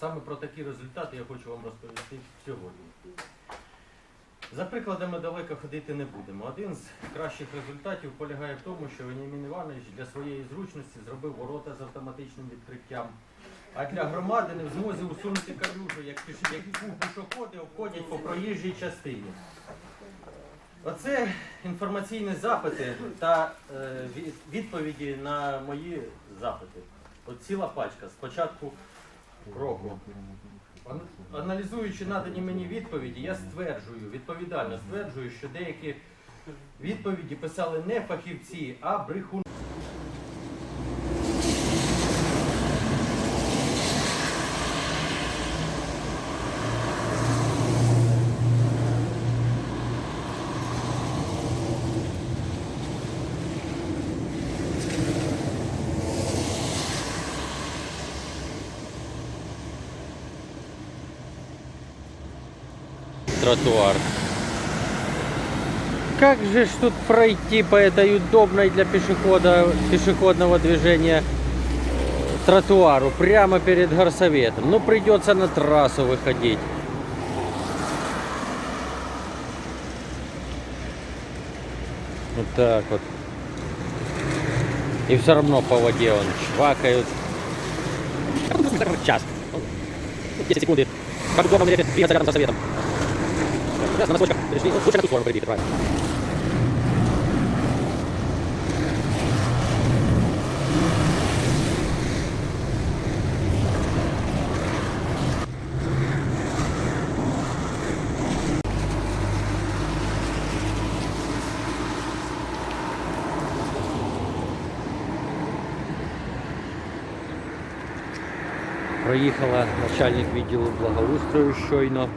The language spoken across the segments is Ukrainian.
Саме про такі результати я хочу вам розповісти сьогодні. За прикладами далеко ходити не будемо. Один з кращих результатів полягає в тому, що Веніамін Іванович для своєї зручності зробив ворота з автоматичним відкриттям. А для громади не в змозі усунути калюжу, як пішоходи обходять по проїжджій частині. Оце інформаційні запити та е, відповіді на мої запити. От ціла пачка з початку року. Ан- Аналізуючи надані мені відповіді, я стверджую, відповідально стверджую, що деякі відповіді писали не фахівці, а брехуни. Тротуар. Как же ж тут пройти по этой удобной для пешехода, пешеходного движения э, тротуару прямо перед горсоветом? Ну придется на трассу выходить. Вот так вот. И все равно по воде он чвакают. Час. 10 секунд. Как удобно мне двигаться рядом с горсоветом. Сейчас на носочках пришли. Ну, Лучше на ту сторону прибить, правильно. Проїхала начальник відділу благоустрою щойно.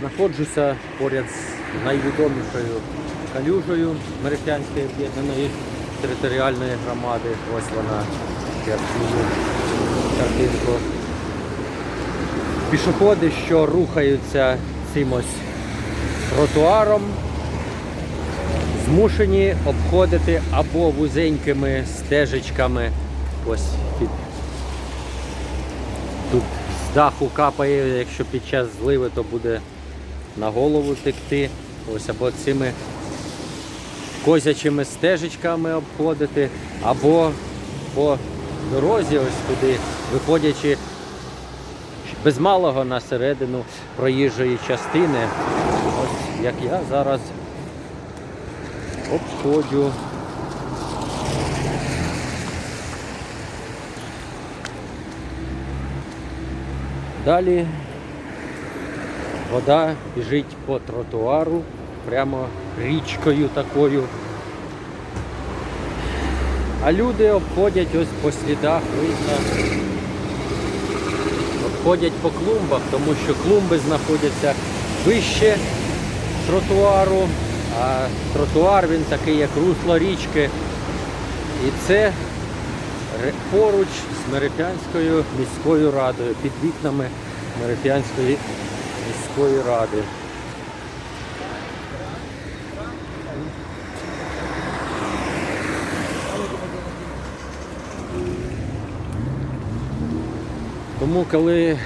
Знаходжуся поряд з найвідомішою калюжею Мерехтянської об'єднаної територіальної громади. Ось вона, як картинку. Пішоходи, що рухаються цим ось тротуаром, змушені обходити або вузенькими стежечками. Ось Тут з даху капає, якщо під час зливи, то буде на голову текти. Ось або цими козячими стежечками обходити, або по дорозі ось туди, виходячи без малого на середину проїжджої частини. Ось як я зараз обходжу. Далі вода біжить по тротуару, прямо річкою такою. А люди обходять ось по слідах, видно. Обходять по клумбах, тому що клумби знаходяться вище тротуару, а тротуар він такий, як русло річки. І це поруч з Мерефянською міською радою, під вікнами Мерефянської міської ради. Тому коли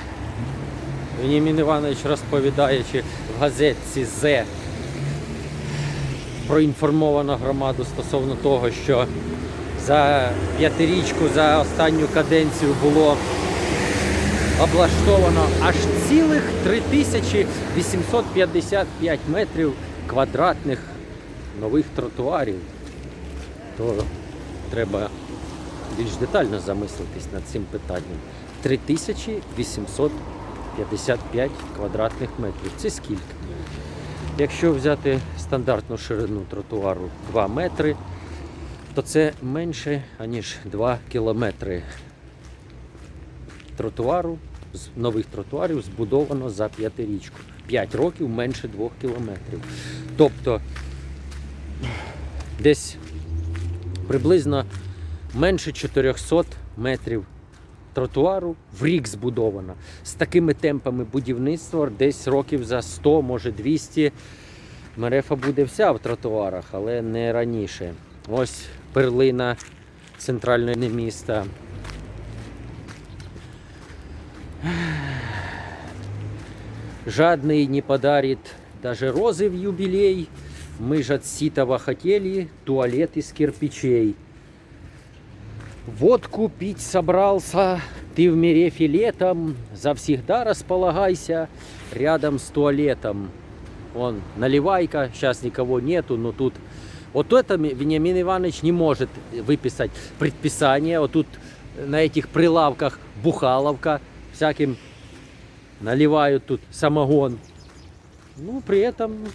Венімін Іванович розповідаючи в газетці Зе проінформовано громаду стосовно того, що за п'ятирічку за останню каденцію було облаштовано аж цілих 3855 метрів квадратних нових тротуарів, то треба більш детально замислитись над цим питанням. 3855 квадратних метрів. Це скільки? Якщо взяти стандартну ширину тротуару 2 метри, то це менше, аніж 2 кілометри тротуару, з- нових тротуарів збудовано за п'ятирічку. 5 років менше 2 кілометрів. Тобто десь приблизно менше 400 метрів тротуару в рік збудовано. З такими темпами будівництва десь років за 100, може 200 Мерефа буде вся в тротуарах, але не раніше. Ось перлина центральної міста. Жадный не подарит даже розы в юбилей. Мы же от ситого хотели туалет из кирпичей. Водку пить собрался, ты в Мерефе летом, завсегда располагайся рядом с туалетом. Вон, наливайка, сейчас никого нету, но тут... Вот это Ми- Вениамин Иванович не может выписать предписание. Вот тут на этих прилавках бухаловка, всяким наливают тут самогон. Ну, при этом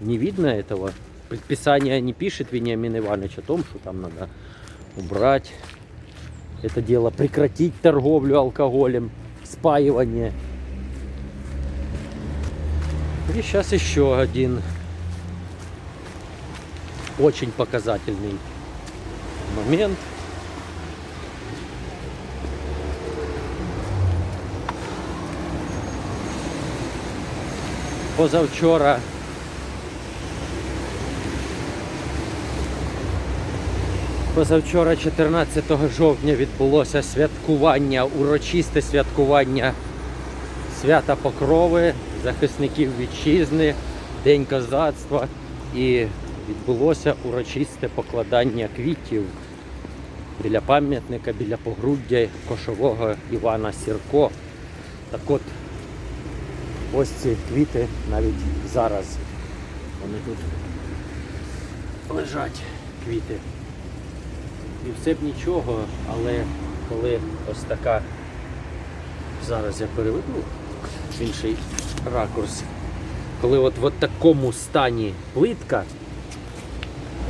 не видно этого. Предписание не пишет Вениамин Иванович о том, что там надо убрать это дело, прекратить торговлю алкоголем, спаивание. И сейчас еще один очень показательный момент. Позавчора Позавчора, 14 жовтня, відбулося святкування, урочисте святкування свята Покрови, захисників вітчизни, День козацтва. І відбулося урочисте покладання квітів біля пам'ятника, біля погруддя кошового Івана Сірко. Так от, ось ці квіти навіть зараз. Вони тут лежать квіти. І все б нічого, але коли ось така, зараз я переведу в інший ракурс, коли от в такому стані плитка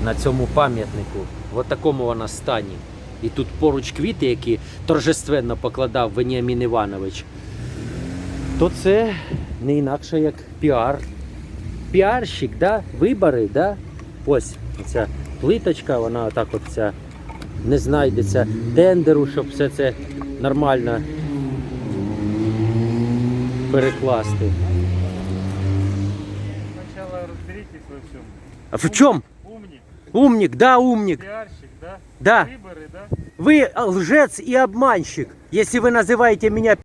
на цьому пам'ятнику, в такому вона стані, і тут поруч квіти, які торжественно покладав Веніамін Іванович, то це не інакше як піар. Піарщик, да? вибори, да? ось ця плиточка, вона отак от ця не знайдеться тендеру, щоб все це нормально перекласти. Сначала разберитесь во всем. А в чому? Умник, Умник, да, умник, пиарщик, да? да. Выборы, да? Вы лжец и обманщик, если вы называете меня